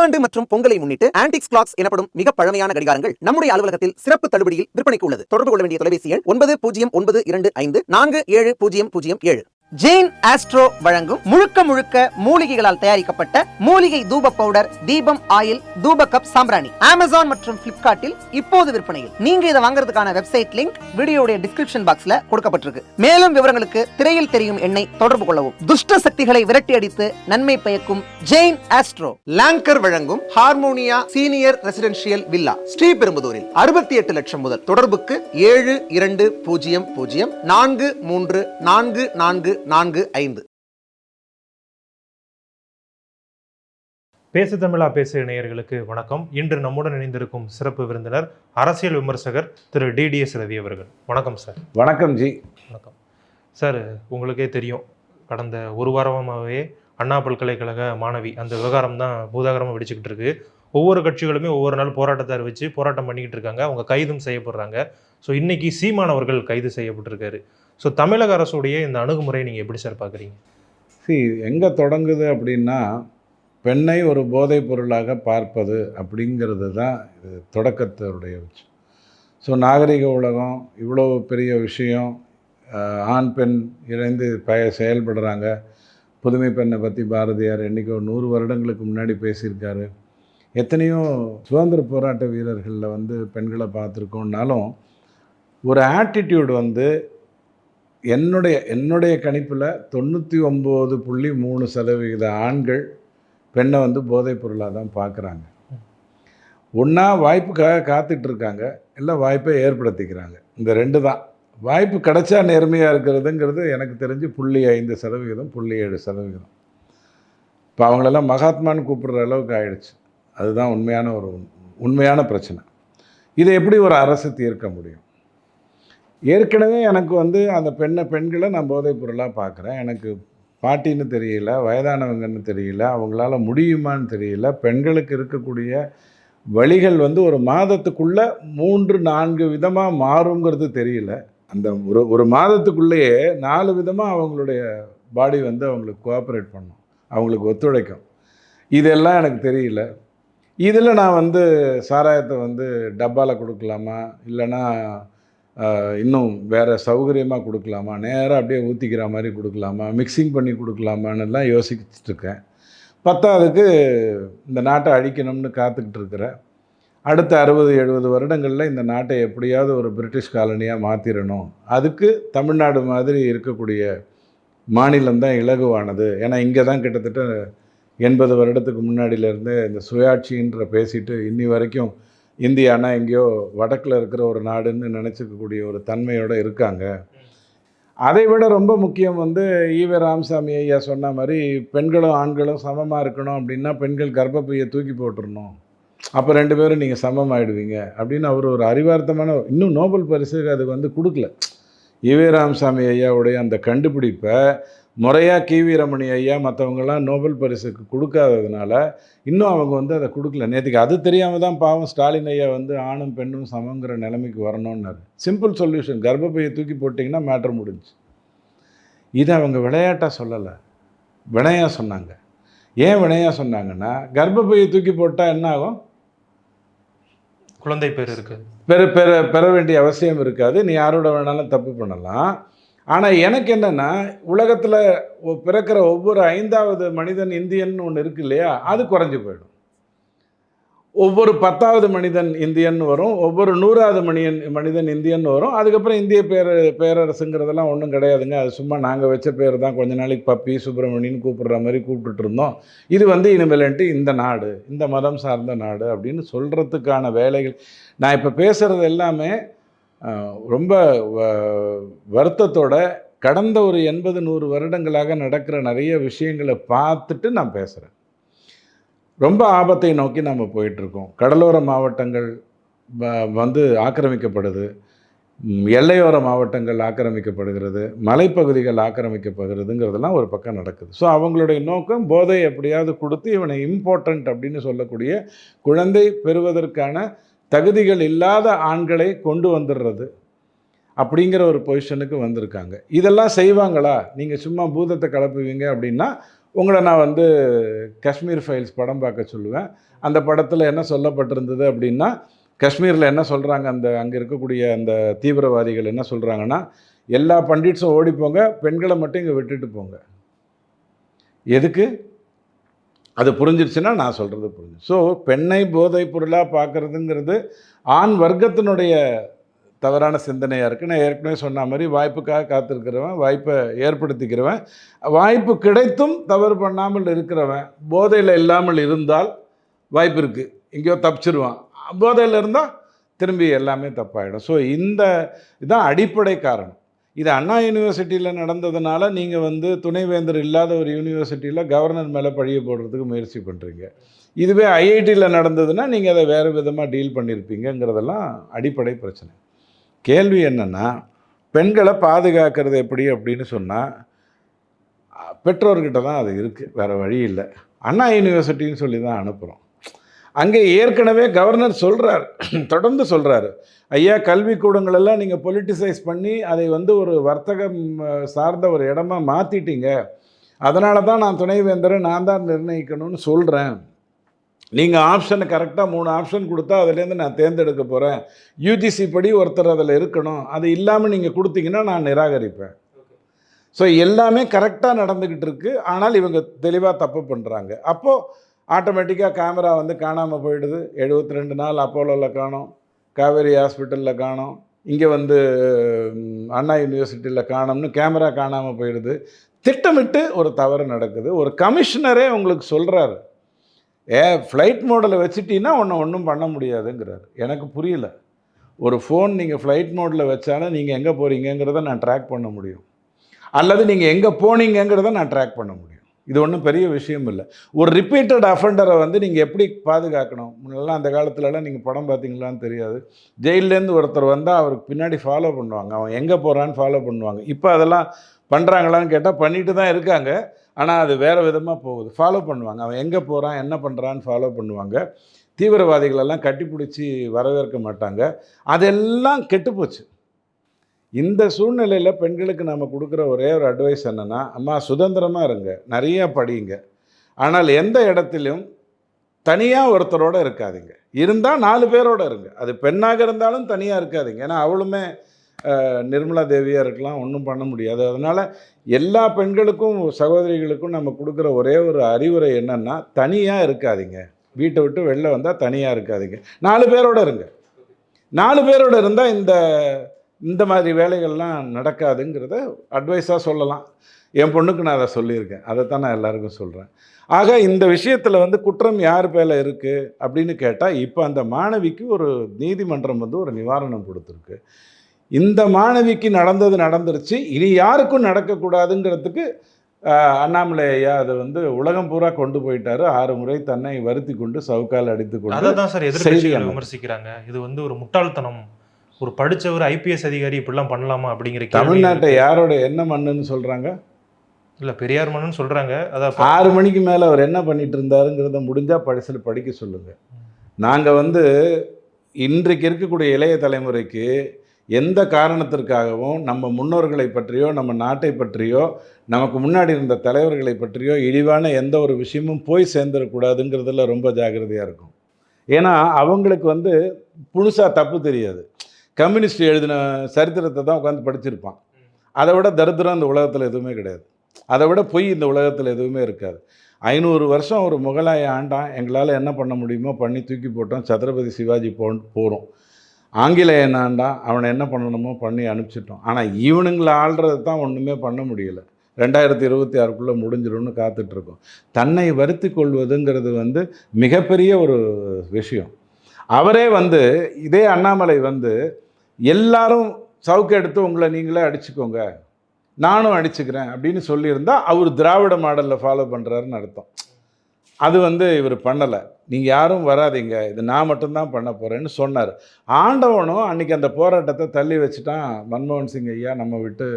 புத்தாண்டு மற்றும் பொங்கலை முன்னிட்டு ஆன்டிக்ஸ் கிளாக்ஸ் எனப்படும் மிக பழமையான கடிகாரங்கள் நம்முடைய அலுவலகத்தில் சிறப்பு தள்ளுபடியில் விற்பனைக்கு உள்ளது. தொடர்பு கொள்ள வேண்டிய தொலைபேசி எண் ஒன்பது பூஜ்ஜியம் ஒன்பது இரண்டு ஐந்து நான்கு ஏழு பூஜ்ஜியம் பூஜ்ஜியம் ஏழு. ஜெயின் ஆஸ்ட்ரோ வழங்கும் முழுக்க முழுக்க மூலிகைகளால் தயாரிக்கப்பட்ட மூலிகை தூப பவுடர் தீபம் ஆயில் தூப கப் சாம்பிராணி. அமேசான் மற்றும் பிளிப்கார்ட்டில் இப்போது விற்பனையில். நீங்க இதை வாங்குறதுக்கான வெப்சைட் லிங்க் வீடியோடைய டிஸ்கிரிப்ஷன் பாக்ஸ்ல கொடுக்கப்பட்டிருக்கு. மேலும் விவரங்களுக்கு திரையில் தெரியும் எண்ணை தொடர்பு கொள்ளவும். துஷ்ட சக்திகளை விரட்டி அடித்து நன்மை பயக்கும் ஜெயின் ஆஸ்ட்ரோ லாங்கர் வழங்கும் ஹார்மோனியா சீனியர் ரெசிடென்ஷியல் வில்லா ஸ்ரீபெரும்புதூரில் அறுபத்தி எட்டு லட்சம் முதல் தொடர்புக்கு ஏழு இரண்டு பூஜ்ஜியம் பூஜ்ஜியம் நான்கு மூன்று நான்கு நான்கு நான்கு ஐந்து. பேசு தமிழா பேசு நேயர்களுக்கு வணக்கம். இன்று நம்முடன் இணைந்திருக்கும் சிறப்பு விருந்தினர் அரசியல் விமர்சகர் திரு டிடிஎஸ் ரவி அவர்கள். வணக்கம் சார். வணக்கம் ஜி. வணக்கம். சார் உங்களுக்கே தெரியும் கடந்த ஒரு வாரமாகவே அண்ணா பல்கலைக்கழக மாணவி அந்த விவகாரம் தான் பூதாகரமாக வெடிச்சுக்கிட்டு இருக்கு. ஒவ்வொரு கட்சிகளுமே ஒவ்வொரு நாள் போராட்டத்தை அறிவிச்சு போராட்டம் பண்ணிக்கிட்டு இருக்காங்க. அவங்க கைதும் செய்யப்படுறாங்க. ஸோ இன்னைக்கு சீமான் அவர்கள் கைது செய்யப்பட்டிருக்காரு. ஸோ தமிழக அரசுடைய இந்த அணுகுமுறையை நீங்கள் எப்படி சார் பார்க்குறீங்க சி எங்கே தொடங்குது அப்படின்னா பெண்ணை ஒரு போதைப் பொருளாக பார்ப்பது அப்படிங்கிறது தான் இது தொடக்கத்தினுடைய விஷயம் ஸோ நாகரிக உலகம் இவ்வளோ பெரிய விஷயம் ஆண் பெண் இணைந்து பய செயல்படுறாங்க. புதுமை பெண்ணை பற்றி பாரதியார் என்றைக்கோ நூறு வருடங்களுக்கு முன்னாடி பேசியிருக்காரு. எத்தனையோ சுதந்திர போராட்ட வீரர்களில் வந்து பெண்களை பார்த்துருக்கோன்னாலும் ஒரு ஆட்டிடியூட் வந்து என்னுடைய என்னுடைய கணிப்பில் தொண்ணூற்றி ஒம்பது புள்ளி மூணு சதவிகித ஆண்கள் பெண்ணை வந்து போதைப் பொருளாக தான் பார்க்குறாங்க. ஒன்றா வாய்ப்புக்காக காத்துட்ருக்காங்க இல்லை வாய்ப்பை ஏற்படுத்திக்கிறாங்க. இந்த ரெண்டு தான். வாய்ப்பு கிடைச்சா நேர்மையாக இருக்கிறதுங்கிறது எனக்கு தெரிஞ்சு புள்ளி ஐந்து சதவிகிதம் புள்ளி ஏழு சதவிகிதம். இப்போ அவங்களெல்லாம் மகாத்மான்னு கூப்பிடுற அளவுக்கு ஆயிடுச்சு. அதுதான் உண்மையான ஒரு உண்மையான பிரச்சனை. இதை எப்படி ஒரு அரசு தீர்க்க முடியும்? ஏற்கனவே எனக்கு வந்து அந்த பெண்ணை பெண்களை நான் போதைப் பொருளாக பார்க்குறேன். எனக்கு பாட்டின்னு தெரியல வயதானவங்கன்னு தெரியல அவங்களால முடியுமான்னு தெரியல. பெண்களுக்கு இருக்கக்கூடிய வழிகள் வந்து ஒரு மாதத்துக்குள்ளே மூன்று நான்கு விதமாக மாறுங்கிறது தெரியல. அந்த ஒரு ஒரு மாதத்துக்குள்ளேயே நாலு விதமாக அவங்களுடைய பாடி வந்து அவங்களுக்கு கோஆப்ரேட் பண்ணும் அவங்களுக்கு ஒத்துழைக்கும். இதெல்லாம் எனக்கு தெரியல. இதில் நான் வந்து சாராயத்தை வந்து டப்பாவில் கொடுக்கலாமா? இல்லைன்னா இன்னும் வேறு சௌகரியமாக கொடுக்கலாமா? நேராக அப்படியே ஊற்றிக்கிற மாதிரி கொடுக்கலாமா? மிக்சிங் பண்ணி கொடுக்கலாமான்னுலாம் யோசிச்சுட்ருக்கேன். பத்தாவதுக்கு இந்த நாட்டை அழிக்கணும்னு காத்துக்கிட்டு இருக்கிறேன் அடுத்த அறுபது எழுபது வருடங்களில் இந்த நாட்டை எப்படியாவது ஒரு பிரிட்டிஷ் காலனியாக மாற்றிடணும் அதுக்கு தமிழ்நாடு மாதிரி இருக்கக்கூடிய மாநிலம் தான் இலகுவானது. ஏன்னா இங்கே தான் கிட்டத்தட்ட எண்பது வருடத்துக்கு முன்னாடியிலேருந்து இந்த சுயாட்சின்ற பேசிட்டு இன்னி வரைக்கும் இந்தியானா எங்கேயோ வடக்கில் இருக்கிற ஒரு நாடுன்னு நினச்சிக்கக்கூடிய ஒரு தன்மையோடு இருக்காங்க. அதை விட ரொம்ப முக்கியம் வந்து ஈவ ராமசாமி ஐயா சொன்ன மாதிரி பெண்களும் ஆண்களும் சமமாக இருக்கணும் அப்படின்னா பெண்கள் கர்ப்பப்பையை தூக்கி போட்டுடணும் அப்போ ரெண்டு பேரும் நீங்கள் சமமாயிடுவீங்க அப்படின்னு அவர் ஒரு அறிவார்த்தமான இன்னும் நோபல் பரிசு அதுக்கு வந்து கொடுக்கல. ஈவே ராமசாமி ஐயாவுடைய அந்த கண்டுபிடிப்பை முறையாக கிவி ரமணி ஐயா மற்றவங்கெல்லாம் நோபல் பரிசுக்கு கொடுக்காததுனால இன்னும் அவங்க வந்து அதை கொடுக்கல. நேற்றுக்கு அது தெரியாமல் தான் பாவம் ஸ்டாலின் ஐயா வந்து ஆணும் பெண்ணும் சமங்கிற நிலைமைக்கு வரணும்னாரு. சிம்பிள் சொல்யூஷன் கர்ப்பப்பையை தூக்கி போட்டிங்கன்னா மேட்ரு முடிஞ்சுச்சு. இதை அவங்க விளையாட்டாக சொல்லலை. வினையாக சொன்னாங்க. ஏன் வினையாக சொன்னாங்கன்னா கர்ப்பப்பையை தூக்கி போட்டால் என்ன ஆகும்? குழந்தை பேர் இருக்கு. பெற பெற பெற வேண்டிய அவசியம் இருக்காது. நீ யாரோட வேணாலும் தப்பு பண்ணலாம். ஆனால் எனக்கு என்னென்னா உலகத்தில் பிறக்கிற ஒவ்வொரு ஐந்தாவது மனிதன் இந்தியன் ஒன்று இருக்கு இல்லையா? அது குறைஞ்சி போயிடும். ஒவ்வொரு பத்தாவது மனிதன் இந்தியன் வரும் ஒவ்வொரு நூறாவது மணியன் மனிதன் இந்தியன் வரும். அதுக்கப்புறம் இந்திய பேர பேரரசுங்கிறதெல்லாம் ஒன்றும் கிடையாதுங்க. அது சும்மா நாங்கள் வச்ச பேர் தான். கொஞ்ச நாளைக்கு பப்பி சுப்பிரமணின்னு கூப்பிடுற மாதிரி கூப்பிட்டுட்டு இருந்தோம். இது வந்து இனிமேலன்ட்டு இந்த நாடு இந்த மதம் சார்ந்த நாடு அப்படின்னு சொல்கிறதுக்கான வேலைகள். நான் இப்போ பேசுகிறது எல்லாமே ரொம்ப வ- வருத்தத்தோட கடந்த ஒரு எண்பது நூறு வருடங்களாக நடக்கிற நிறைய விஷயங்களை பார்த்துட்டு நான் பேசுகிறேன் ரொம்ப ஆபத்தை நோக்கி நம்ம போயிட்டுருக்கோம். கடலோர மாவட்டங்கள் வந்து ஆக்கிரமிக்கப்படுது. எல்லையோர மாவட்டங்கள் ஆக்கிரமிக்கப்படுகிறது. மலைப்பகுதிகள் ஆக்கிரமிக்கப்படுகிறதுங்கிறதெல்லாம் ஒரு பக்கம் நடக்குது. ஸோ அவங்களுடைய நோக்கம் போதை எப்படியாவது கொடுத்து இவனை இம்பார்ட்டண்ட் அப்படின்னு சொல்லக்கூடிய குழந்தை பெறுவதற்கான தகுதிகள் இல்லாத ஆண்களை கொண்டு வந்துடுறது அப்படிங்கிற ஒரு பொசிஷனுக்கு வந்திருக்காங்க. இதெல்லாம் செய்வாங்களா? நீங்கள் சும்மா பூதத்தை கலப்புவீங்க அப்படின்னா உங்களை நான் வந்து காஷ்மீர் ஃபைல்ஸ் படம் பார்க்க சொல்லுவேன். அந்த படத்தில் என்ன சொல்லப்பட்டிருந்தது அப்படின்னா காஷ்மீரில் என்ன சொல்கிறாங்க அந்த அங்கே இருக்கக்கூடிய அந்த தீவிரவாதிகள் என்ன சொல்கிறாங்கன்னா எல்லா பண்டிட்ஸும் ஓடி போங்க பெண்களை மட்டும் இங்கே விட்டுட்டு போங்க. எதுக்கு? அது புரிஞ்சிருச்சுன்னா நான் சொல்கிறது புரிஞ்சு ஸோ பெண்ணை போதைப் பொருளாக பார்க்குறதுங்கிறது ஆண் வர்க்கத்தினுடைய தவறான சிந்தனையாக இருக்குது நான் ஏற்கனவே சொன்ன மாதிரி வாய்ப்புக்காக காத்திருக்கிறவன் வாய்ப்பை ஏற்படுத்திக்கிறவன் வாய்ப்பு கிடைத்தும் தவறு பண்ணாமல் இருக்கிறவன் போதையில் இல்லாமல் இருந்தால் வாய்ப்பு இருக்குது எங்கேயோ தப்பிச்சிருவான். போதையில் இருந்தால் திரும்பி எல்லாமே தப்பாயிடும். ஸோ இந்த இதுதான் அடிப்படை காரணம். இது அண்ணா யூனிவர்சிட்டியில் நடந்ததுனால நீங்கள் வந்து துணைவேந்தர் இல்லாத ஒரு யூனிவர்சிட்டியில் கவர்னர் மேலே பழிய போடுறதுக்கு முயற்சி பண்ணுறீங்க இதுவே ஐஐடியில் நடந்ததுன்னா நீங்கள் அதை வேறு விதமாக டீல் பண்ணியிருப்பீங்கங்கிறதெல்லாம் அடிப்படை பிரச்சனை. கேள்வி என்னென்னா பெண்களை பாதுகாக்கிறது எப்படி அப்படின்னு சொன்னால் பெற்றோர்கிட்ட தான் அது இருக்குது வேறு வழி இல்லை. அண்ணா யூனிவர்சிட்டின்னு சொல்லி தான் அனுப்புகிறோம் அங்கே ஏற்கனவே கவர்னர் சொல்கிறார் தொடர்ந்து சொல்கிறாரு ஐயா கல்வி கூடங்களெல்லாம் நீங்கள் பொலிட்டிசைஸ் பண்ணி அதை வந்து ஒரு வர்த்தகம் சார்ந்த ஒரு இடமா மாற்றிட்டீங்க அதனால தான் நான் துணைவேந்தரை நான் தான் நிர்ணயிக்கணும்னு சொல்கிறேன் நீங்கள் ஆப்ஷனை கரெக்டாக மூணு ஆப்ஷன் கொடுத்தா அதுலேருந்து நான் தேர்ந்தெடுக்க போகிறேன் யூஜிசி படி ஒருத்தர் அதில் இருக்கணும். அது இல்லாமல் நீங்கள் கொடுத்தீங்கன்னா நான் நிராகரிப்பேன். ஸோ எல்லாமே கரெக்டாக நடந்துக்கிட்டு இருக்கு. ஆனால் இவங்க தெளிவாக தப்பு பண்ணுறாங்க அப்போது ஆட்டோமேட்டிக்காக கேமரா வந்து காணாமல் போயிடுது. 72 ரெண்டு நாள் அப்போலோவில் காணோம். காவேரி ஹாஸ்பிட்டலில் காணோம். இங்கே வந்து அண்ணா யூனிவர்சிட்டியில் காணோம்னு கேமரா காணாமல் போயிடுது. திட்டமிட்டு ஒரு தவறு நடக்குது. ஒரு கமிஷனரே உங்களுக்கு சொல்கிறாரு ஏ ஃப்ளைட் மோடில் வச்சுட்டீங்கன்னா ஒன்று ஒன்றும் பண்ண முடியாதுங்கிறார். எனக்கு புரியல. ஒரு ஃபோன் நீங்கள் ஃப்ளைட் மோடில் வச்சாலும் நீங்கள் எங்கே போகிறீங்கிறத நான் ட்ராக் பண்ண முடியும். அல்லது நீங்கள் எங்கே போனீங்கங்கிறத நான் ட்ராக் பண்ண முடியும். இது ஒன்றும் பெரிய விஷயம் இல்லை. ஒரு ரிப்பீட்டட் அஃபெண்டரை வந்து நீங்கள் எப்படி பாதுகாக்கணும்? முன்னெல்லாம் அந்த காலத்துலலாம் நீங்கள் படம் பார்த்தீங்களான்னு தெரியாது. ஜெயிலேருந்து ஒருத்தர் வந்தால் அவருக்கு பின்னாடி ஃபாலோ பண்ணுவாங்க. அவன் எங்கே போகிறான்னு ஃபாலோ பண்ணுவாங்க. இப்போ அதெல்லாம் பண்ணுறாங்களான்னு கேட்டால் பண்ணிட்டு தான் இருக்காங்க. ஆனால் அது வேறு விதமாக போகுது. ஃபாலோ பண்ணுவாங்க. அவன் எங்கே போகிறான் என்ன பண்ணுறான்னு ஃபாலோ பண்ணுவாங்க. தீவிரவாதிகளெல்லாம் கட்டிப்பிடிச்சி வரவேற்க மாட்டாங்க. அதெல்லாம் கெட்டுப்போச்சு. இந்த சூழ்நிலையில் பெண்களுக்கு நம்ம கொடுக்குற ஒரே ஒரு அட்வைஸ் என்னென்னா அம்மா சுதந்திரமாக இருங்க. நிறையா படியுங்க ஆனால் எந்த இடத்திலும் தனியாக ஒருத்தரோட இருக்காதிங்க. இருந்தால் நாலு பேரோட இருங்க. அது பெண்ணாக இருந்தாலும் தனியாக இருக்காதிங்க. ஏன்னா அவளுமே நிர்மலா தேவியாக இருக்கலாம் ஒன்றும் பண்ண முடியாது. அதனால் எல்லா பெண்களுக்கும் சகோதரிகளுக்கும் நம்ம கொடுக்குற ஒரே ஒரு அறிவுரை என்னென்னா தனியாக இருக்காதிங்க. வீட்டை விட்டு வெளில வந்தால் தனியாக இருக்காதிங்க. நாலு பேரோட இருங்க. நாலு பேரோட இருந்தால் இந்த இந்த மாதிரி வேலைகள்லாம் நடக்காதுங்கிறத அட்வைஸாக சொல்லலாம். என் பொண்ணுக்கு நான் அதை சொல்லியிருக்கேன். அதை தான் நான் எல்லாருக்கும் சொல்கிறேன் ஆக இந்த விஷயத்தில் வந்து குற்றம் யார் பேரில் இருக்குது அப்படின்னு கேட்டால் இப்போ அந்த மாணவிக்கு ஒரு நீதிமன்றம் வந்து ஒரு நிவாரணம் கொடுத்துருக்கு. இந்த மாணவிக்கு நடந்தது நடந்துருச்சு. இனி யாருக்கும் நடக்கக்கூடாதுங்கிறதுக்கு அண்ணாமலை ஐயா அதை வந்து உலகம் பூரா கொண்டு போயிட்டாரு. ஆறு முறை தன்னை வருத்தி கொண்டு சவுக்கால் அடித்து அதை கொண்டு தான் சார் செய்தி எதிர்கட்சிகள் அனுப்பு. விமர்சிக்கிறாங்க. இது வந்து ஒரு முட்டாள்தனம். ஒரு படிச்சவர் ஐபிஎஸ் அதிகாரி இப்படிலாம் பண்ணலாமா அப்படிங்கிற தமிழ்நாட்டை. யாரோட என்ன மண்ணுன்னு சொல்கிறாங்க இல்ல பெரியார் மன்னன் சொல்றாங்க. அதான் ஆறு மணிக்கு மேலே அவர் என்ன பண்ணிட்டு இருந்தாருங்கிறத முடிஞ்சால் படிச்சில் படிக்க சொல்லுங்கள் நாங்கள் வந்து இன்றைக்கு இருக்கக்கூடிய இளைய தலைமுறைக்கு எந்த காரணத்திற்காகவும் நம்ம முன்னோர்களை பற்றியோ நம்ம நாட்டை பற்றியோ நமக்கு முன்னாடி இருந்த தலைவர்களை பற்றியோ இழிவான எந்த ஒரு விஷயமும் போய் சேர்ந்துடக்கூடாதுங்கிறதுல ரொம்ப ஜாக்கிரதையாக இருக்கும். ஏன்னா அவங்களுக்கு வந்து புதுசாக தப்பு தெரியாது. கம்யூனிஸ்ட் எழுதின சரித்திரத்தை தான் உட்காந்து படிச்சிருப்பான். அதை விட தரித்திரம் இந்த உலகத்தில் எதுவுமே கிடையாது. அதை விட பொய் இந்த உலகத்தில் எதுவுமே இருக்காது. ஐநூறு வருஷம் ஒரு முகலாய ஆண்டான் எங்களால் என்ன பண்ண முடியுமோ பண்ணி தூக்கி போட்டோம் சத்ரபதி சிவாஜி போ போகிறோம் ஆங்கிலேயன் ஆண்டான் அவனை என்ன பண்ணணுமோ பண்ணி அனுப்பிச்சிட்டோம். ஆனால் ஈவனுங்களை ஆள்றது தான் ஒன்றுமே பண்ண முடியலை. ரெண்டாயிரத்தி இருபத்தி ஆறுக்குள்ளே முடிஞ்சிடும்னு காத்துட்ருக்கோம் தன்னை வருத்தி கொள்வதுங்கிறது வந்து மிகப்பெரிய ஒரு விஷயம். அவரே வந்து இதே அண்ணாமலை வந்து எல்லாரும் சவுக்கு எடுத்து உங்களை நீங்களே அடிச்சுக்கோங்க நானும் அடிச்சுக்கிறேன் அப்படின்னு சொல்லியிருந்தா அவர் திராவிட மாடலில் ஃபாலோ பண்ணுறாருன்னு அர்த்தம். அது வந்து இவர் பண்ணலை. நீங்கள் யாரும் வராதீங்க. இது நான் மட்டும்தான் பண்ண போகிறேன்னு சொன்னார். ஆண்டவனும் அன்றைக்கி அந்த போராட்டத்தை தள்ளி வச்சுட்டான் மன்மோகன் சிங் ஐயா நம்ம விட்டு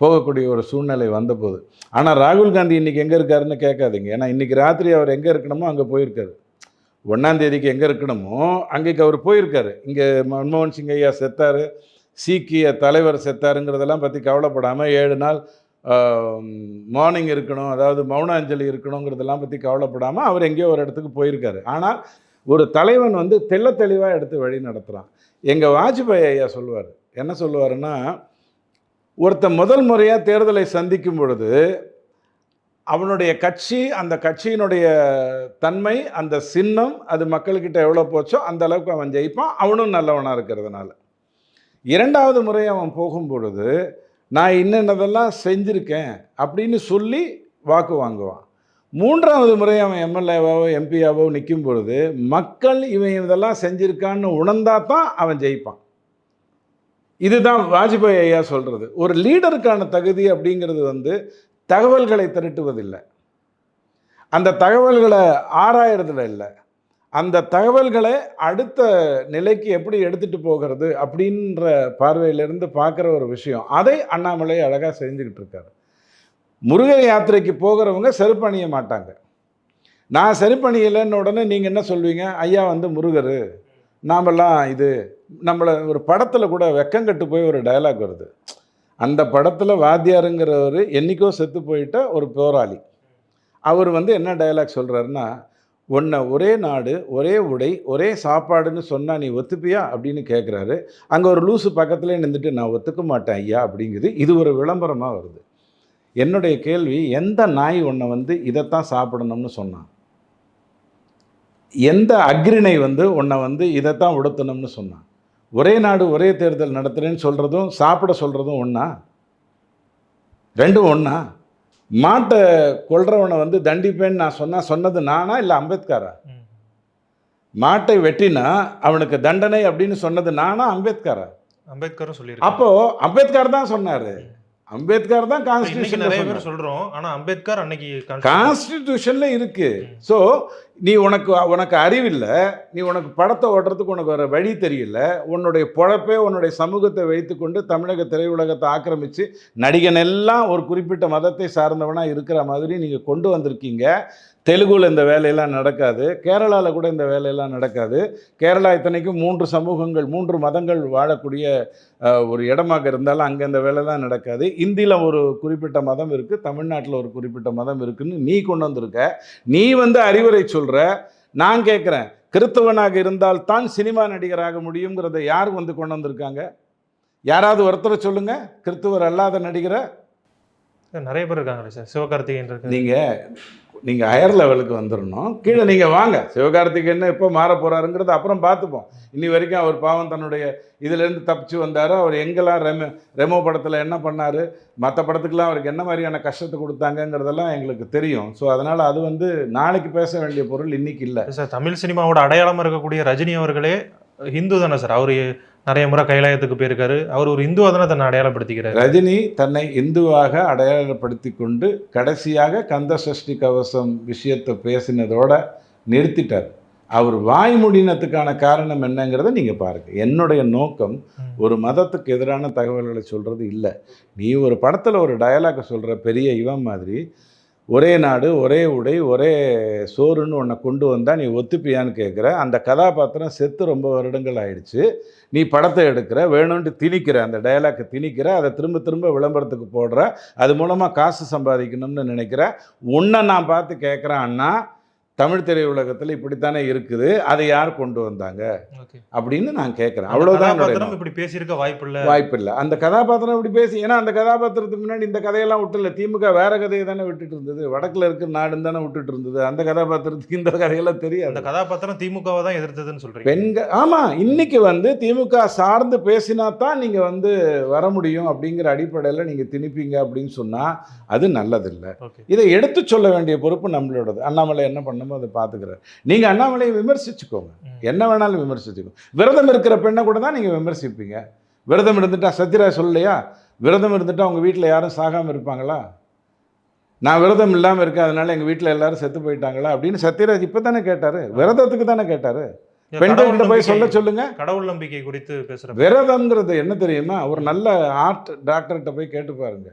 போகக்கூடிய ஒரு சூழ்நிலை வந்தபோது. ஆனால் ராகுல் காந்தி இன்றைக்கி எங்கே இருக்காருன்னு கேட்காதீங்க. ஏன்னா இன்றைக்கி ராத்திரி அவர் எங்கே இருக்கணுமோ அங்கே போயிருக்காரு. ஒன்றாந்தேதிக்கு எங்கே இருக்கணுமோ அங்கேக்கு அவர் போயிருக்காரு. இங்கே மன்மோகன் சிங் ஐயா செத்தார் சீக்கிய தலைவர் செத்தாருங்கிறதெல்லாம் பற்றி கவலைப்படாமல் ஏழு நாள் மார்னிங் இருக்கணும் அதாவது மௌனாஞ்சலி இருக்கணுங்கிறதெல்லாம் பற்றி கவலைப்படாமல் அவர் எங்கேயோ ஒரு இடத்துக்கு போயிருக்காரு. ஆனால் ஒரு தலைவன் வந்து தெள்ள தெளிவாக எடுத்து வழி நடத்துகிறான் எங்கள் வாஜ்பாய் ஐயா சொல்லுவார். என்ன சொல்லுவாருன்னா ஒருத்தன் முதல் முறையாக தேர்தலை சந்திக்கும் பொழுது அவனுடைய கட்சி அந்த கட்சியினுடைய தன்மை அந்த சின்னம் அது மக்கள்கிட்ட எவ்வளோ போச்சோ அந்த அளவுக்கு அவன் ஜெயிப்பான். அவனும் நல்லவனாக இருக்கிறதுனால. இரண்டாவது முறை அவன் போகும் பொழுது நான் இன்னென்னதெல்லாம் செஞ்சுருக்கேன் அப்படின்னு சொல்லி வாக்கு வாங்குவான். மூன்றாவது முறை அவன் எம்எல்ஏவாவோ எம்பியாவோ நிற்கும் பொழுது மக்கள் இவன் இதெல்லாம் செஞ்சுருக்கான்னு உணர்ந்தா தான் அவன் ஜெயிப்பான். இதுதான் வாஜ்பாய் ஐயா சொல்கிறது ஒரு லீடருக்கான தகுதி அப்படிங்கிறது வந்து தகவல்களை திரட்டுவதில்லை. அந்த தகவல்களை ஆராயறதுல இல்லை. அந்த தகவல்களை அடுத்த நிலைக்கு எப்படி எடுத்துகிட்டு போகிறது அப்படின்ற பார்வையிலிருந்து பார்க்குற ஒரு விஷயம். அதை அண்ணாமலை அழகாக செஞ்சுக்கிட்டு இருக்காரு. முருகன் யாத்திரைக்கு போகிறவங்க செருப்பணிய மாட்டாங்க. நான் செருப்பணியலைன்னு உடனே நீங்கள் என்ன சொல்வீங்க? ஐயா வந்து முருகர். நாமெல்லாம் இது நம்மளை ஒரு படத்தில் கூட வெக்கங்கட்டு போய் ஒரு டயலாக் வருது. அந்த படத்தில் வாத்தியாருங்கிறவர் என்னைக்கோ செத்து போயிட்ட ஒரு போராளி. அவர் வந்து என்ன டைலாக் சொல்கிறாருன்னா உன்னை ஒரே நாடு ஒரே உடை ஒரே சாப்பாடுன்னு சொன்னால் நீ ஒத்துப்பியா? அப்படின்னு கேட்குறாரு அங்கே ஒரு லூசு பக்கத்துலேயே நின்றுட்டு நான் ஒத்துக்க மாட்டேன் ஐயா அப்படிங்குது. இது ஒரு விளம்பரமாக வருது. என்னுடைய கேள்வி எந்த நாய் உன்னை வந்து இதைத்தான் சாப்பிடணும்னு சொன்னான் எந்த அக்ரிணை வந்து உன்னை வந்து இதைத்தான் உடுத்தணும்னு சொன்னான் ஒரே நாடு ஒரே தேர்தல் நடத்துகிறேன்னு சொல்கிறதும் சாப்பிட சொல்கிறதும் ஒன்றா ரெண்டும் ஒன்றா மாட்டை கொல்றவனை வந்து தண்டிப்பேன்னு நான் சொன்னா சொன்னது நானா இல்லை அம்பேத்கரா. மாட்டை வெட்டினா அவனுக்கு தண்டனை அப்படின்னு சொன்னது நானா அம்பேத்கரா? அம்பேத்கரும் சொல்லியிருக்காரு. அப்போ அம்பேத்கர் தான் சொன்னாரு. அம்பேத்கர் தான் இன்னைக்கு நிறைய கான்ஸ்டியூஷன் பேர் சொல்றோம். ஆனா அம்பேத்கர் அன்னைக்கு constitution- கான்ஸ்டிடியூஷன்ல இருக்கு. ஸோ நீ உனக்கு உனக்கு அறிவில்லை. நீ உனக்கு படத்தை ஓட்டுறதுக்கு உனக்கு வர வழி தெரியல. உன்னுடைய பொழப்பே உன்னுடைய சமூகத்தை வைத்துக்கொண்டு தமிழக திரையுலகத்தை ஆக்கிரமித்து நடிகன் எல்லாம் ஒரு குறிப்பிட்ட மதத்தை சார்ந்தவனாக இருக்கிற மாதிரி நீங்கள் கொண்டு வந்திருக்கீங்க. தெலுங்குல இந்த வேலையெல்லாம் நடக்காது. கேரளாவில் கூட இந்த வேலையெல்லாம் நடக்காது. கேரளா இத்தனைக்கும் மூன்று சமூகங்கள் மூன்று மதங்கள் வாழக்கூடிய ஒரு இடமாக இருந்தாலும் அங்கே இந்த வேலைலாம் நடக்காது. இந்தியில் ஒரு குறிப்பிட்ட மதம் இருக்குது தமிழ்நாட்டில் ஒரு குறிப்பிட்ட மதம் இருக்குன்னு நீ கொண்டு வந்திருக்க. நீ வந்து அறிவுரை சொல்கிற நான் கேட்குறேன் கிறித்தவனாக இருந்தால் தான் சினிமா நடிகராக முடியுங்கிறத யார் வந்து கொண்டு வந்திருக்காங்க? யாராவது ஒருத்தரை சொல்லுங்க. கிறித்துவர் அல்லாத நடிகரை. நிறைய பேர் இருக்காங்களே சார். சிவகார்த்திகேயன் நீங்கள் நீங்கள் ஹையர் லெவலுக்கு வந்துடணும் கீழே நீங்கள் வாங்க. சிவகார்த்திகேயன் எப்போ மாற போகிறாருங்கிறத அப்புறம் பார்த்துப்போம். இன்னி வரைக்கும் அவர் பாவம் தன்னுடைய இதுலேருந்து தப்பிச்சு வந்தார். அவர் எங்கெல்லாம் ரெமோ ரெமோ படத்தில் என்ன பண்ணார் மற்ற படத்துக்கெல்லாம் அவருக்கு என்ன மாதிரியான கஷ்டத்தை கொடுத்தாங்கங்கிறதெல்லாம் எங்களுக்கு தெரியும். ஸோ அதனால் அது வந்து நாளைக்கு பேச வேண்டிய பொருள் இன்றைக்கி இல்லை. சார் தமிழ் சினிமாவோட அடையாளம் இருக்கக்கூடிய ரஜினி அவர்களே ஹிந்து தானே சார்? அவர் நிறைய முறை கைலாயத்துக்கு போயிருக்காரு. அவர் ஒரு இந்துவா தானே தன்னை அடையாளப்படுத்திக்கிறாரு. ரஜினி தன்னை இந்துவாக அடையாளப்படுத்தி கொண்டு கடைசியாக கந்த சஷ்டி கவசம் விஷயத்தை பேசினதோட நிறுத்திட்டார். அவர் வாய் மூடினத்துக்கான காரணம் என்னங்கிறத நீங்கள் பாருங்கள் என்னுடைய நோக்கம். ஒரு மதத்துக்கு எதிரான தகவல்களை சொல்கிறது இல்லை. நீ ஒரு படத்தில் ஒரு டயலாக்கை சொல்கிற பெரிய இவன் மாதிரி ஒரே நாடு ஒரே உடை ஒரே சோறுன்னு உன்னை கொண்டு வந்தால் நீ ஒத்துப்பியான்னு கேட்குற அந்த கதாபாத்திரம் செத்து ரொம்ப வருடங்கள் ஆயிடுச்சு. நீ படத்தை எடுக்கிற வேணும்னு திணிக்கிற அந்த டயலாக்கை திணிக்கிற அதை திரும்ப திரும்ப விளம்பரத்துக்கு போடுற அது மூலமாக காசு சம்பாதிக்கணும்னு நினைக்கிற. உன்னை நான் பார்த்து கேட்குறேன் அண்ணா தமிழ் திரையுலகத்தில் இப்படித்தானே இருக்குது. அதை யார் கொண்டு வந்தாங்க? அப்படின்னு நான் கேட்குறேன் அவ்வளோதான் இப்படி பேசியிருக்க வாய்ப்பு இல்ல வாய்ப்பு இல்லை அந்த கதாபாத்திரம் இப்படி பேசி ஏன்னா அந்த கதாபாத்திரத்துக்கு முன்னாடி இந்த கதையெல்லாம் விட்டுல திமுக வேற கதையை தானே விட்டுட்டு இருந்தது. வடக்குல இருக்கிற நாடுன்னு தானே விட்டுட்டு இருந்தது. அந்த கதாபாத்திரத்துக்கு இந்த கதையெல்லாம் அந்த தெரியாது கதாபாத்திரம் திமுகவை தான் எதிர்த்ததுன்னு சொல்றீங்க. பெண்கள் ஆமா இன்னைக்கு வந்து திமுக சார்ந்து பேசினா தான் நீங்க வந்து வர முடியும் அப்படிங்கிற அடிப்படையில் நீங்க திணிப்பீங்க அப்படின்னு சொன்னா அது நல்லதில்லை. இதை எடுத்து சொல்ல வேண்டிய பொறுப்பு நம்மளோடது. அண்ணாமலை என்ன பண்ணுமோ அதை பார்த்துக்கிறார். நீங்க அண்ணாமலையை விமர்சிச்சுக்கோங்க. என்ன வேணாலும் விமர்சிச்சுக்கோங்க விரதம் இருக்கிற பெண்ணை கூட தான் நீங்கள் விமர்சிப்பீங்க. விரதம் இருந்துட்டா சத்யராஜ் சொல்லலையா? விரதம் இருந்துட்டா உங்கள் வீட்டில் யாரும் சாகாமல் இருப்பாங்களா? நான் விரதம் இல்லாமல் இருக்கேன் அதனால எங்கள் வீட்டில் எல்லாரும் செத்து போயிட்டாங்களா? அப்படின்னு சத்யராஜ் இப்போ தானே கேட்டார். விரதத்துக்கு தானே கேட்டார். பெண்கள்கிட்ட போய் சொல்ல சொல்லுங்க. கடவுள் நம்பிக்கை குறித்து பேசுற விரதம்ங்கிறது என்ன தெரியுமா? ஒரு நல்ல ஆர்ட் டாக்டர்கிட்ட போய் கேட்டு பாருங்க.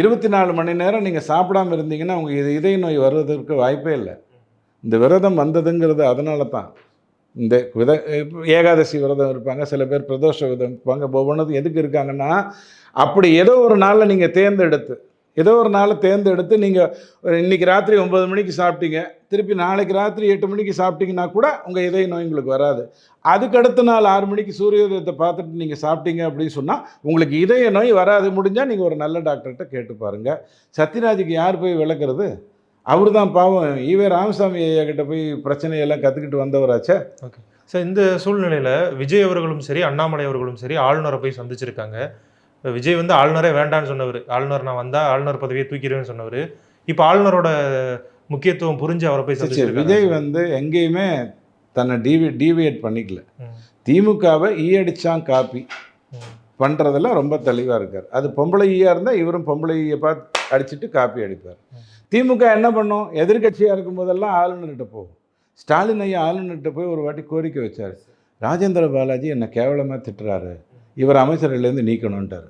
இருபத்தி நாலு மணி நேரம் நீங்கள் சாப்பிடாம இருந்தீங்கன்னா உங்கள் இது இதய நோய் வருவதற்கு வாய்ப்பே இல்லை. இந்த விரதம் வந்ததுங்கிறது அதனால தான் இந்த வித ஏகாதசி விரதம் இருப்பாங்க சில பேர் பிரதோஷ விரதம் இருப்பாங்க ஒவ்வொன்றது எதுக்கு இருக்காங்கன்னா அப்படி ஏதோ ஒரு நாளில் நீங்கள் தேர்ந்தெடுத்து ஏதோ ஒரு நாளை தேர்ந்தெடுத்து நீங்கள் இன்னைக்கு ராத்திரி ஒன்பது மணிக்கு சாப்பிட்டீங்க திருப்பி நாளைக்கு ராத்திரி எட்டு மணிக்கு சாப்பிட்டீங்கன்னா கூட உங்கள் இதய நோய் உங்களுக்கு வராது. அதுக்கு அடுத்த நாள் ஆறு மணிக்கு சூரியோதயத்தை பார்த்துட்டு நீங்கள் சாப்பிட்டீங்க அப்படின்னு சொன்னால் உங்களுக்கு இதய நோய் வராது முடிஞ்சால் நீங்கள் ஒரு நல்ல டாக்டர்கிட்ட கேட்டு பாருங்கள் சத்யராஜுக்கு யார் போய் விளக்குறது? அவர் தான் பாவம். ஈவே ராமசாமி ஐயா கிட்ட போய் பிரச்சனையெல்லாம் கற்றுக்கிட்டு வந்தவராச்சே. சார் இந்த சூழ்நிலையில விஜய் அவர்களும் சரி அண்ணாமலை அவர்களும் சரி ஆளுநரை போய் சந்திச்சிருக்காங்க. விஜய் வந்து ஆளுநரே வேண்டான்னு சொன்னவர். ஆளுநர் நான் வந்தா ஆளுநர் பதவியை தூக்கிடுவேன்னு சொன்னவர். இப்போ ஆளுநரோட முக்கியத்துவம் புரிஞ்சு அவரை போய் சந்திச்சிருக்காங்க. விஜய் வந்து எங்கேயுமே தன்னை டிவி டீவியேட் பண்ணிக்கல. திமுகவை ஈ அடிச்சான் காப்பி பண்ணுறதுல ரொம்ப தெளிவாக இருக்கார். அது பொம்பளை ஈயாக இருந்தால் இவரும் பொம்பளை ஈயை பார்த்து அடிச்சுட்டு காப்பி அடிப்பார். திமுக என்ன பண்ணும்? எதிர்க்கட்சியாக இருக்கும்போதெல்லாம் ஆளுநர்கிட்ட போகும். ஸ்டாலின் ஐயா ஆளுநர்கிட்ட போய் ஒரு வாட்டி கோரிக்கை வச்சார். ராஜேந்திர பாலாஜி என்னை கேவலமாக திட்டுறாரு. இவர் அமைச்சர்லேருந்து நீக்கணுன்ட்டார்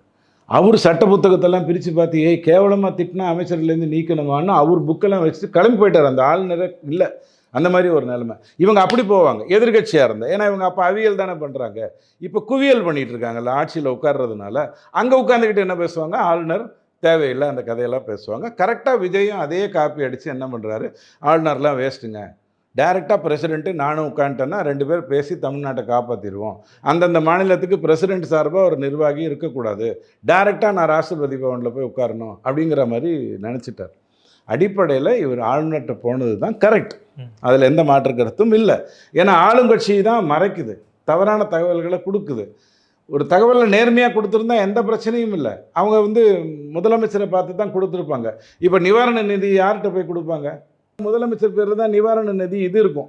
அவர் சட்ட புத்தகத்தெல்லாம் பிரித்து பார்த்து ஏய் கேவலமாக திட்டினா அமைச்சர்லேருந்து நீக்கணுமான்னு அவர் புக்கெல்லாம் வச்சுட்டு கிளம்பி போயிட்டார். அந்த ஆளுநரை இல்லை. அந்த மாதிரி ஒரு நிலைமை. இவங்க அப்படி போவாங்க. எதிர்க்கட்சியாக இருந்தால் ஏன்னா இவங்க அப்போ அவியல் தானே பண்ணுறாங்க இப்போ குவியல் பண்ணிகிட்டு இருக்காங்கல்ல ஆட்சியில் உட்கார்றதுனால அங்கே உட்காந்துக்கிட்டு என்ன பேசுவாங்க? ஆளுநர் தேவையில்லை அந்த கதையெல்லாம் பேசுவாங்க. கரெக்டாக விஜயும் அதே காப்பி அடித்து என்ன பண்ணுறாரு ஆளுநர்லாம் வேஸ்ட்டுங்க டைரெக்டாக பிரசிடென்ட்டு நானும் உட்காந்துட்டேன்னா ரெண்டு பேர் பேசி தமிழ்நாட்டை காப்பாற்றிடுவோம் அந்தந்த மாநிலத்துக்கு பிரசிடென்ட் சார்பாக ஒரு நிர்வாகி இருக்கக்கூடாது. டைரெக்டாக நான் ராஷ்டிரபதி பவனில் போய் உட்காரணும் அப்படிங்கிற மாதிரி நினச்சிட்டார். அடிப்படையில் இவர் ஆளுநர்கிட்ட போனது தான் கரெக்ட். அதில் எந்த மாற்று கருத்தும் இல்லை. ஏன்னா ஆளுங்கட்சி தான் மறைக்குது. தவறான தகவல்களை கொடுக்குது. ஒரு தகவலை நேர்மையாக கொடுத்துருந்தா எந்த பிரச்சனையும் இல்லை. அவங்க வந்து முதலமைச்சரை பார்த்து தான் கொடுத்துருப்பாங்க. இப்போ நிவாரண நிதி யார்கிட்ட போய் கொடுப்பாங்க? முதலமைச்சர் பேரில் தான் நிவாரண நிதி இது இருக்கும்.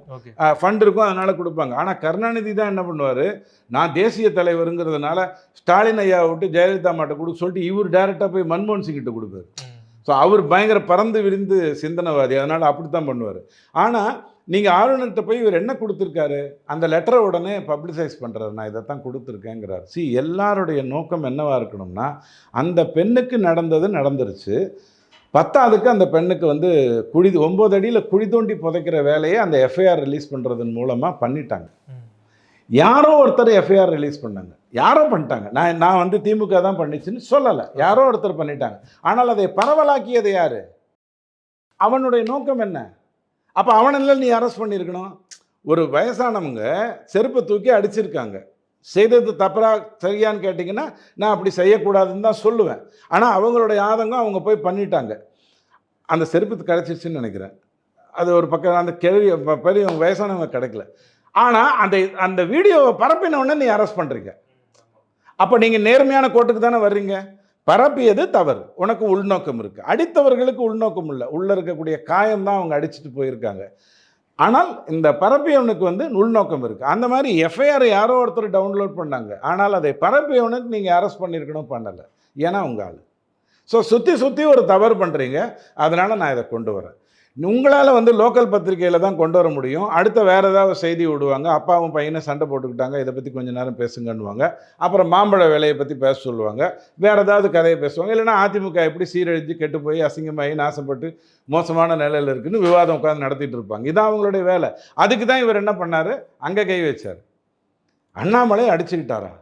ஃபண்ட் இருக்கும் அதனால கொடுப்பாங்க. ஆனால் கருணாநிதி தான் என்ன பண்ணுவார்? நான் தேசிய தலைவருங்கிறதுனால ஸ்டாலின் ஐயா விட்டு ஜெயலலிதா மாட்ட கொடுக்க சொல்லிட்டு இவர் டைரெக்டாக போய் மன்மோகன் சிங் கிட்ட கொடுப்பாரு. ஸோ அவர் பயங்கர பறந்து விரிந்து சிந்தனைவாதி. அதனால் அப்படி தான் பண்ணுவார். ஆனால் நீங்கள் ஆளுநர்கிட்ட போய் இவர் என்ன கொடுத்துருக்காரு? அந்த லெட்டரை உடனே பப்ளிசைஸ் பண்ணுறாரு நான் இதைத்தான் கொடுத்துருக்கேங்கிறார். சி எல்லாருடைய நோக்கம் என்னவா இருக்கணும்னா அந்த பெண்ணுக்கு நடந்தது நடந்துருச்சு. பத்தாவதுக்கு அந்த பெண்ணுக்கு வந்து குழி ஒம்பது அடியில் குழி தோண்டி புதைக்கிற வேலையை அந்த எஃப்ஐஆர் ரிலீஸ் பண்ணுறதன் மூலமாக பண்ணிட்டாங்க. யாரோ ஒருத்தர் எஃப்ஐஆர் ரிலீஸ் பண்ணாங்க. யாரோ பண்ணிட்டாங்க. நான் நான் வந்து திமுக தான் பண்ணிச்சுன்னு சொல்லலை. யாரோ ஒருத்தர் பண்ணிட்டாங்க. ஆனால் அதை பரவலாக்கியது யாரு? அவனுடைய நோக்கம் என்ன? அப்போ அவனில் நீ அரெஸ்ட் பண்ணியிருக்கணும். ஒரு வயசானவங்க செருப்பை தூக்கி அடிச்சிருக்காங்க. செய்தது தப்பரா சரியான்னு கேட்டிங்கன்னா நான் அப்படி செய்யக்கூடாதுன்னு தான் சொல்லுவேன். ஆனால் அவங்களுடைய ஆதங்கம் அவங்க போய் பண்ணிட்டாங்க. அந்த செருப்பு கிடச்சிருச்சுன்னு நினைக்கிறேன். அது ஒரு பக்கம் அந்த கேள்வி பெரிய வயசானவங்க கிடைக்கல. ஆனால் அந்த அந்த வீடியோவை பரப்பின உடனே நீ அரெஸ்ட் பண்ணுறீங்க அப்போ நீங்கள் நேர்மையான கோர்ட்டுக்கு தானே வர்றீங்க? பரப்பியது தவறு. உனக்கு உள்நோக்கம் இருக்குது அடித்தவர்களுக்கு உள்நோக்கம் இல்லை. உள்ளே இருக்கக்கூடிய காயம் தான் அவங்க அடிச்சுட்டு போயிருக்காங்க. ஆனால் இந்த பரப்பியவனுக்கு வந்து உள்நோக்கம் இருக்குது அந்த மாதிரி எஃப்ஐஆர் யாரோ ஒருத்தர் டவுன்லோட் பண்ணாங்க. ஆனால் அதை பரப்பியவனுக்கு நீங்கள் அரெஸ்ட் பண்ணியிருக்கணும் பண்ணலை. ஏன்னா உங்கள் ஆள். ஸோ சுற்றி சுற்றி ஒரு தவறு பண்ணுறீங்க அதனால் நான் இதை கொண்டு வரேன். உங்களால் வந்து லோக்கல் பத்திரிக்கையில் தான் கொண்டு வர முடியும். அடுத்த வேறு ஏதாவது செய்தி விடுவாங்க. அப்பாவும் பையனும் சண்டை போட்டுக்கிட்டாங்க. இதை பற்றி கொஞ்ச நேரம் பேசுங்கன்னுவாங்க. அப்புறம் மாம்பழ வேலையை பற்றி பேச சொல்லுவாங்க. வேறு ஏதாவது கதையை பேசுவாங்க. இல்லைன்னா அதிமுக எப்படி சீரழிஞ்சு கெட்டு போய் அசிங்கமாகி நாசப்பட்டு மோசமான நிலையில் இருக்குன்னு விவாதம் உட்காந்து நடத்திட்டு இருப்பாங்க. இதான் அவங்களுடைய வேலை. அதுக்கு தான் இவர் என்ன பண்ணார்? அங்கே கை வச்சார். அண்ணாமலை அடிச்சுக்கிட்டாரா?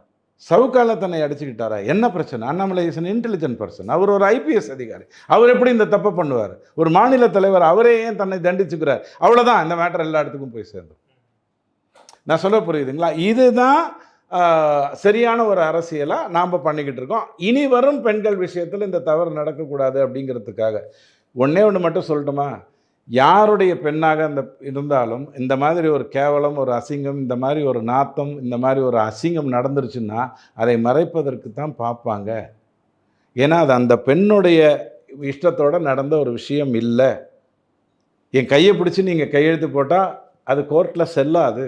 சவுக்கால தன்னை அடிச்சுக்கிட்டாரா? என்ன பிரச்சனை? Annamalai is an intelligent person அவர் ஒரு ஐபிஎஸ் அதிகாரி. அவர் எப்படி இந்த தப்பை பண்ணுவார்? ஒரு மாநில தலைவர் அவரே ஏன் தன்னை தண்டிச்சுக்கிறார்? அவ்வளோதான் இந்த மேட்டர் எல்லா இடத்துக்கும் போய் சேர்ந்தோம் நான் சொல்ல புரியுதுங்களா? இதுதான் சரியான ஒரு அரசியலாக நாம் பண்ணிக்கிட்டு இருக்கோம். இனி வரும் பெண்கள் விஷயத்தில் இந்த தவறு நடக்கக்கூடாது அப்படிங்கிறதுக்காக. ஒன்றே ஒன்று மட்டும் சொல்லட்டுமா? யாருடைய பெண்ணாக அந்த இருந்தாலும் இந்த மாதிரி ஒரு கேவலம் ஒரு அசிங்கம் இந்த மாதிரி ஒரு நாத்தம் இந்த மாதிரி ஒரு அசிங்கம் நடந்துருச்சுன்னா அதை மறைப்பதற்கு தான் பார்ப்பாங்க. ஏன்னா அது அந்த பெண்ணுடைய இஷ்டத்தோடு நடந்த ஒரு விஷயம் இல்லை. என் கையை பிடிச்சி நீங்கள் கையெழுத்து போட்டால் அது கோர்ட்டில் செல்லாது.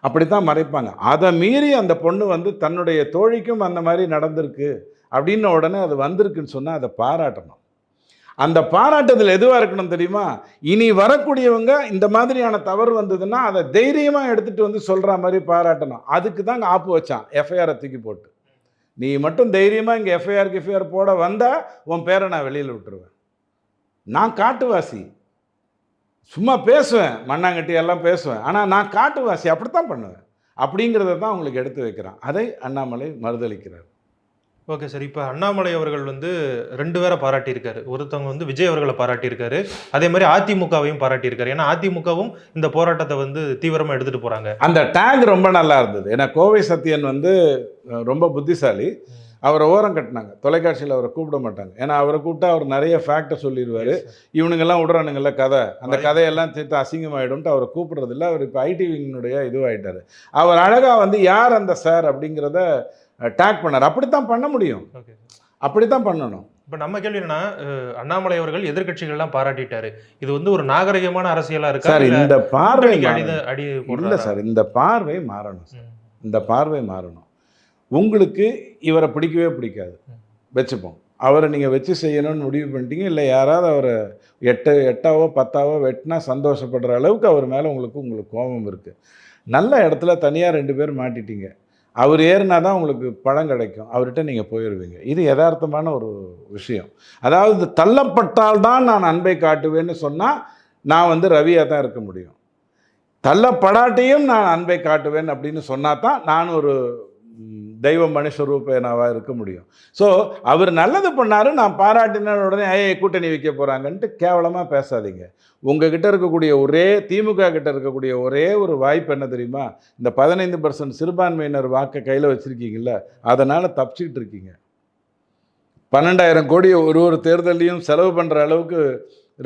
அப்படி தான் மறைப்பாங்க. அதை மீறி அந்த பொண்ணு வந்து தன்னுடைய தோழிக்கும் அந்த மாதிரி நடந்திருக்கு. அப்படின்ன உடனே அது வந்திருக்குன்னு சொன்னால் அதை பாராட்டணும். அந்த பாராட்டுதல் எதுவாக இருக்கணும் தெரியுமா? இனி வரக்கூடியவங்க இந்த மாதிரியான தவறு வந்ததுன்னா அதை தைரியமாக எடுத்துகிட்டு வந்து சொல்கிற மாதிரி பாராட்டணும். அதுக்கு தான் ஆப்பு வச்சான். எஃப்ஐஆரை தூக்கி போட்டு. நீ மட்டும் தைரியமாக இங்கே எஃப்ஐஆர் எஃப்ஐஆர் போட வந்தால் உன் பேரை நான் வெளியில் விட்டுருவேன். நான் காட்டுவாசி. சும்மா பேசுவேன். மண்ணாங்கட்டி எல்லாம் பேசுவேன். ஆனால் நான் காட்டுவாசி. அப்படித்தான் பண்ணுவேன். அப்படிங்கிறத தான் உங்களுக்கு எடுத்து வைக்கிறான். அதை அண்ணாமலை மறுதளிக்கிறார். Okay sir. இப்போ அண்ணாமலை அவர்கள் வந்து ரெண்டு பேரை பாராட்டியிருக்காரு. ஒருத்தவங்க வந்து விஜய் அவர்களை பாராட்டியிருக்காரு. அதே மாதிரி அதிமுகவையும் பாராட்டியிருக்காரு. ஏன்னா அதிமுகவும் இந்த போராட்டத்தை வந்து தீவிரமா எடுத்துட்டு போறாங்க. அந்த டேக் ரொம்ப நல்லா இருந்தது. ஏன்னா கோவை சத்யன் வந்து ரொம்ப புத்திசாலி. அவரை ஓரம் கட்டினாங்க. தொலைக்காட்சியில் அவரை கூப்பிட மாட்டாங்க. ஏன்னா அவரை கூப்பிட்டா அவர் நிறைய ஃபேக்டை சொல்லிடுவார். இவனுங்கெல்லாம் விடுறானுங்கல்ல கதை. அந்த. கதையெல்லாம் சேர்த்து அசிங்கமாயிடும்ட்டு அவரை கூப்பிடுறதில்ல. அவர் இப்போ ஐடிவினுடைய இதுவாயிட்டார். அவர் அழகாக வந்து யார் அந்த சார் அப்படிங்கிறத டேக் பண்ணார். அப்படித்தான் பண்ண முடியும். அப்படித்தான் பண்ணணும். இப்போ நம்ம கேள்வி என்னன்னா அண்ணாமலை அவர்கள் எதிர்க்கட்சிகள் எல்லாம் பாராட்டிட்டாரு. இது வந்து ஒரு நாகரிகமான அரசியலா இருக்கா? சார் இந்த பார்வை அடி இல்லை? சார் இந்த பார்வை மாறணும் சார். இந்த பார்வை மாறணும். உங்களுக்கு இவரை பிடிக்கவே பிடிக்காது. வச்சுப்போம். அவரை நீங்கள் வச்சு செய்யணும்னு முடிவு பண்ணிட்டீங்க. இல்லை யாராவது அவரை எட்டு எட்டாவோ பத்தாவோ வெட்டினா சந்தோஷப்படுற அளவுக்கு அவர் மேலே உங்களுக்கு உங்களுக்கு கோபம் இருக்குது நல்ல இடத்துல தனியாக ரெண்டு பேர் மாட்டிட்டீங்க. அவர் ஏறினா தான் உங்களுக்கு பழம் கிடைக்கும். அவர்கிட்ட நீங்கள் போயிடுவீங்க இது யதார்த்தமான ஒரு விஷயம். அதாவது தள்ளப்பட்டால் தான் நான் அன்பை காட்டுவேன்னு சொன்னால் நான் வந்து ரவியாக தான் இருக்க முடியும். தள்ளப்படாட்டியும் நான் அன்பை காட்டுவேன் அப்படின்னு சொன்னால் தான் நான் ஒரு ம், தெய்வ மனுஷரூபேனாவாக இருக்க முடியும். ஸோ அவர் நல்லது பண்ணாரு நான் பாராட்டின உடனே ஏ கூட்டணி வைக்க போகிறாங்கன்ட்டு கேவலமாக பேசாதீங்க. உங்ககிட்ட இருக்கக்கூடிய ஒரே திமுக கிட்ட இருக்கக்கூடிய ஒரே ஒரு வாய்ப்பு என்ன தெரியுமா? இந்த பதினைந்து பர்சன்ட் சிறுபான்மையினர் வாக்கை கையில் வச்சுருக்கீங்கல்ல அதனால் தப்பிச்சுக்கிட்டு இருக்கீங்க. பன்னெண்டாயிரம் கோடியை ஒரு ஒரு தேர்தலையும் செலவு பண்ணுற அளவுக்கு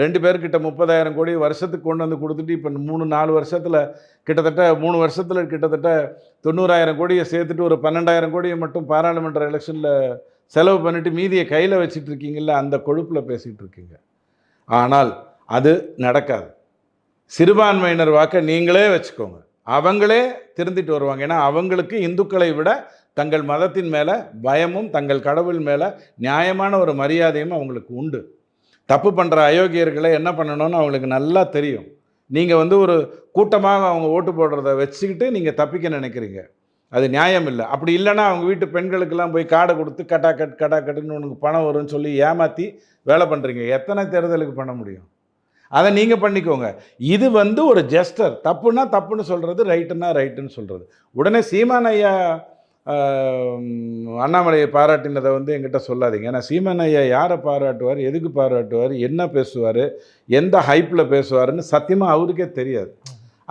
ரெண்டு பேர்கிட்ட முப்பதாயிரம் கோடி வருஷத்துக்கு கொண்டு வந்து கொடுத்துட்டு இப்போ மூணு நாலு வருஷத்தில் கிட்டத்தட்ட மூணு வருஷத்தில் கிட்டத்தட்ட தொண்ணூறாயிரம் கோடியை சேர்த்துட்டு ஒரு பன்னெண்டாயிரம் கோடியை மட்டும் பாராளுமன்ற எலெக்ஷனில் செலவு பண்ணிட்டு மீதியை கையில் வச்சுட்டு இருக்கீங்கல்ல அந்த கொழுப்பில் பேசிகிட்டு இருக்கீங்க. ஆனால் அது நடக்காது. சிறுபான்மையினர் வாக்கை நீங்களே வச்சுக்கோங்க. அவங்களே திருந்திட்டு வருவாங்க. ஏன்னா அவங்களுக்கு இந்துக்களை விட தங்கள் மதத்தின் மேலே பயமும் தங்கள் கடவுள் மேலே நியாயமான ஒரு மரியாதையும் அவங்களுக்கு உண்டு. தப்பு பண்ணுற அயோக்கியர்களை என்ன பண்ணணும்னு அவங்களுக்கு நல்லா தெரியும். நீங்கள் வந்து ஒரு கூட்டமாக அவங்க ஓட்டு போடுறத வச்சுக்கிட்டு நீங்கள் தப்பிக்க நினைக்கிறீங்க. அது நியாயம் இல்லை. அப்படி இல்லைன்னா அவங்க வீட்டு பெண்களுக்கெல்லாம் போய் காடை கொடுத்து கட்டா கட் கடா கட்டுன்னு உனக்கு பணம் வரும்னு சொல்லி ஏமாற்றி வேலை பண்ணுறீங்க எத்தனை தேர்தலுக்கு பண்ண முடியும்? அதை நீங்கள் பண்ணிக்கோங்க. இது வந்து ஒரு ஜெஸ்டர். தப்புனா தப்புன்னு சொல்கிறது ரைட்டுன்னா ரைட்டுன்னு சொல்கிறது உடனே சீமான் ஐயா அண்ணாமலையை பாராட்டினதை வந்து என்கிட்ட சொல்லாதீங்க. ஏன்னா சீமான் ஐயா யாரை பாராட்டுவார் எதுக்கு பாராட்டுவார் என்ன பேசுவார் எந்த ஹைப்பில் பேசுவாருன்னு சத்தியமாக அவருக்கே தெரியாது.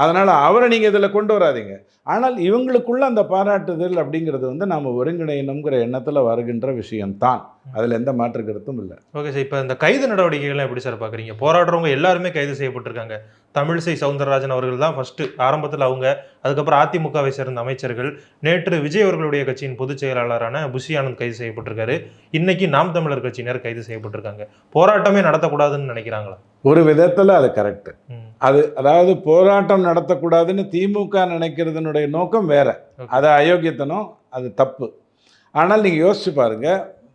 அதனால் அவரை நீங்கள் இதில் கொண்டு வராதீங்க. ஆனால் இவங்களுக்குள்ள அந்த பாராட்டுதல் அப்படிங்கிறது வந்து நாம் ஒருங்கிணையணுங்கிற எண்ணத்தில் வருகின்ற விஷயம்தான். அதில் எந்த மாற்று கருத்தும் இல்லை. ஓகே சார் இப்போ இந்த கைது நடவடிக்கைகள்லாம் எப்படி சார் பார்க்குறீங்க போராடுறவங்க எல்லாருமே கைது செய்யப்பட்டிருக்காங்க. தமிழிசை சவுந்தரராஜன் அவர்கள் தான் ஃபர்ஸ்ட் ஆரம்பத்தில் அவங்க அதுக்கப்புறம் அதிமுகவை சேர்ந்த அமைச்சர்கள். நேற்று விஜய் அவர்களுடைய கட்சியின் பொதுச் செயலாளரான புஷி ஆனந்த் கைது செய்யப்பட்டிருக்காரு. இன்னைக்கு நாம் தமிழர் கட்சியினர் கைது செய்யப்பட்டிருக்காங்க. போராட்டமே நடத்தக்கூடாதுன்னு நினைக்கிறாங்களா? ஒரு விதத்தில் அது கரெக்டு. அது அதாவது போராட்டம் நடத்தக்கூடாதுன்னு திமுக நினைக்கிறதுனுடைய நோக்கம் வேற. அது அயோக்கியத்தனம் அது தப்பு. ஆனால் நீங்கள் யோசிச்சு பாருங்க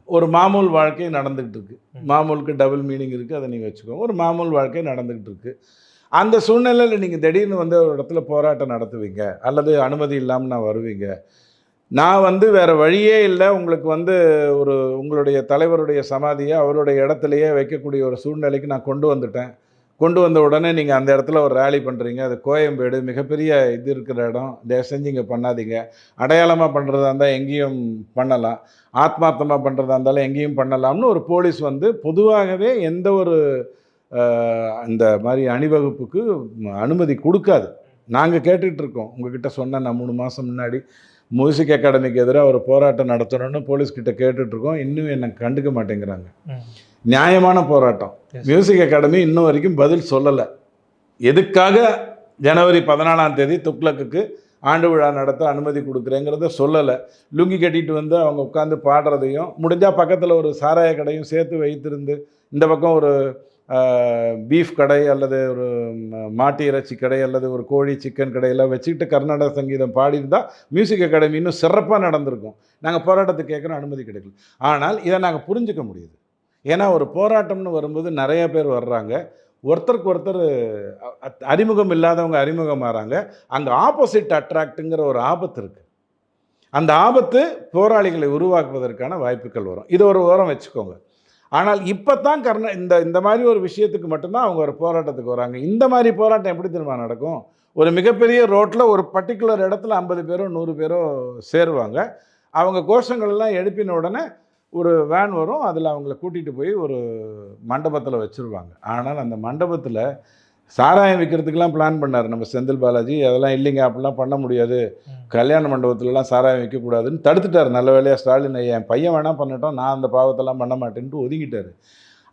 ஒரு மாமூல் வாழ்க்கை நடந்துகிட்டு இருக்கு. மாமூலுக்கு டபுள் மீனிங் இருக்குது அதை நீங்கள் வச்சுக்கோங்க. ஒரு மாமூல் வாழ்க்கை நடந்துகிட்டு இருக்கு. அந்த சூழ்நிலையில் நீங்கள் திடீர்னு வந்து ஒரு இடத்துல போராட்டம் நடத்துவீங்க அல்லது அனுமதி இல்லாமல் நான் வருவீங்க. நான் வந்து வேறு வழியே இல்லை. உங்களுக்கு வந்து ஒரு உங்களுடைய தலைவருடைய சமாதியை அவருடைய இடத்துலையே வைக்கக்கூடிய ஒரு சூழ்நிலைக்கு நான் கொண்டு வந்துட்டேன். கொண்டு வந்த உடனே நீங்கள் அந்த இடத்துல ஒரு ரேலி பண்ணுறீங்க அது கோயம்பேடு மிகப்பெரிய இது இருக்கிற இடம். தயவு செஞ்சு இங்கே பண்ணாதீங்க. அடையாளமாக பண்ணுறதா இருந்தால் எங்கேயும் பண்ணலாம். ஆத்மார்த்தமாக பண்ணுறதா இருந்தாலும் எங்கேயும் பண்ணலாம்னு ஒரு போலீஸ் வந்து பொதுவாகவே எந்த ஒரு இந்த மாதிரி அணிவகுப்புக்கு அனுமதி கொடுக்காது. நாங்கள் கேட்டுட்ருக்கோம் உங்ககிட்ட சொன்ன நான் மூணு மாதம் முன்னாடி. மியூசிக் அகாடமிக்கு எதிராக ஒரு போராட்டம் நடத்தணும்னு போலீஸ்கிட்ட கேட்டுட்ருக்கோம் இன்னும் என்னை கண்டுக்க மாட்டேங்கிறாங்க. நியாயமான போராட்டம். மியூசிக் அகாடமி இன்னும் வரைக்கும் பதில் சொல்லலை. எதுக்காக ஜனவரி பதினாலாம் தேதி துக்ளக்குக்கு ஆண்டு விழா நடத்த அனுமதி கொடுக்குறேங்கிறத சொல்லலை. லுங்கி கட்டிட்டு வந்து அவங்க உட்காந்து பாடுறதையும் முடிஞ்சால் பக்கத்தில் ஒரு சாராய கடையும் சேர்த்து வைத்திருந்து இந்த பக்கம் ஒரு பீஃப் கடை அல்லது ஒரு மாட்டு இறைச்சி கடை அல்லது ஒரு கோழி சிக்கன் கடையெல்லாம் வச்சுக்கிட்டு கர்நாடக சங்கீதம் பாடியிருந்தா மியூசிக் அகாடமி இன்னும் சிறப்பாக நடந்திருக்கும். நாங்கள் போராட்டத்துக்கு கேட்குற அனுமதி கிடைக்கல. ஆனால் இதை நாங்கள் புரிஞ்சுக்க முடியுது. ஏன்னா ஒரு போராட்டம்னு வரும்போது நிறைய பேர் வர்றாங்க. ஒருத்தருக்கு ஒருத்தர் அறிமுகம் இல்லாதவங்க அறிமுகமாகறாங்க அங்கே ஆப்போசிட் அட்ராக்ட்டுங்கிற ஒரு ஆபத்து இருக்குது அந்த ஆபத்து போராளிகளை உருவாக்குவதற்கான வாய்ப்புகள் வரும். இது ஒரு ஓரம் வச்சுக்கோங்க. ஆனால் இப்போ தான் கர்ண இந்த இந்த மாதிரி ஒரு விஷயத்துக்கு மட்டும்தான் அவங்க ஒரு போராட்டத்துக்கு வராங்க. இந்த மாதிரி போராட்டம் எப்படி திரும்ப நடக்கும்? ஒரு மிகப்பெரிய ரோட்டில் ஒரு பர்டிகுலர் இடத்துல ஐம்பது பேரோ நூறு பேரோ சேருவாங்க. அவங்க கோஷங்கள்லாம் எழுப்பின உடனே ஒரு வேன் வரும் அதில் அவங்கள கூட்டிகிட்டு போய் ஒரு மண்டபத்தில் வச்சுருவாங்க. ஆனால் அந்த மண்டபத்தில் சாராயம் விற்கிறதுக்கெலாம் பிளான் பண்ணார். நம்ம செந்தில் பாலாஜி அதெல்லாம் இல்லைங்க அப்படிலாம் பண்ண முடியாது. கல்யாண மண்டபத்துலலாம் சாராயம் வைக்கக்கூடாதுன்னு தடுத்துட்டார். நல்ல வேலையாக ஸ்டாலின் என் பையன் வேணால் பண்ணட்டும் நான் அந்த பாவத்தெல்லாம் பண்ண மாட்டேன்ட்டு ஒதுங்கிட்டார்.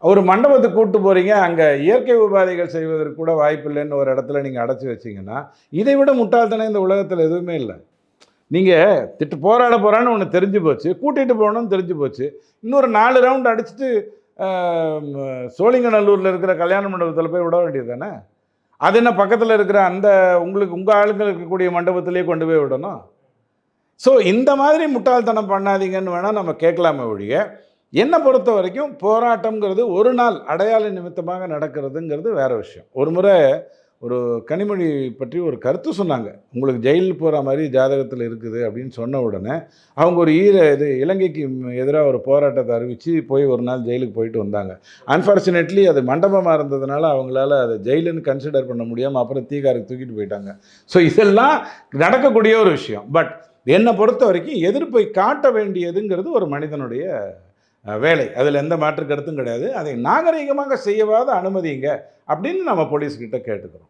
ஒரு மண்டபத்துக்கு கூட்டு போகிறீங்க அங்கே இயற்கை உபாதைகள் செய்வதற்கு கூட வாய்ப்பில்லைன்னு ஒரு இடத்துல நீங்கள் அடைச்சி வச்சீங்கன்னா இதை விட முட்டாள்தனம் இந்த உலகத்தில் எதுவுமே இல்லை. நீங்கள் திட்டு போராட போகிறான்னு ஒன்று தெரிஞ்சு போச்சு கூட்டிகிட்டு போகணும்னு தெரிஞ்சு போச்சு. இன்னொரு நாலு ரவுண்ட் அடிச்சுட்டு சோழிங்கநல்லூரில் இருக்கிற கல்யாண மண்டபத்தில் போய் விட வேண்டியது தானே அது என்ன பக்கத்தில் இருக்கிற அந்த உங்களுக்கு உங்கள் ஆளுங்க இருக்கக்கூடிய மண்டபத்திலே கொண்டு போய் விடணும்? ஸோ இந்த மாதிரி முட்டாள்தனம் பண்ணாதீங்கன்னு வேணால் நம்ம கேட்கலாமே ஒழிய என்னை பொறுத்த வரைக்கும் போராட்டம்ங்கிறது ஒரு நாள் அடையாள நிமித்தமாக நடக்கிறதுங்கிறது வேற விஷயம். ஒரு முறை ஒரு கனிமொழி பற்றி ஒரு கருத்து சொன்னாங்க. உங்களுக்கு ஜெயில் போகிற மாதிரி ஜாதகத்தில் இருக்குது அப்படின்னு சொன்ன உடனே அவங்க ஒரு ஈர இது இலங்கைக்கு எதிராக ஒரு போராட்டத்தை அறிவித்து போய் ஒரு நாள் ஜெயிலுக்கு போயிட்டு வந்தாங்க. அன்ஃபார்ச்சுனேட்லி அது மண்டபமாக இருந்ததுனால அவங்களால அதை ஜெயிலுன்னு கன்சிடர் பண்ண முடியாமல் அப்புறம் தீகாருக்கு தூக்கிட்டு போயிட்டாங்க. ஸோ இதெல்லாம் நடக்கக்கூடிய ஒரு விஷயம். பட் என்னை பொறுத்த வரைக்கும் எதிர்ப்பை காட்ட வேண்டியதுங்கிறது ஒரு மனிதனுடைய வேலை. அதில் எந்த மாற்று கருத்தும் கிடையாது. அதை நாகரிகமாக செய்யவாத அனுமதிங்க அப்படின்னு நம்ம போலீஸ்கிட்ட கேட்டுக்கிறோம்.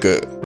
그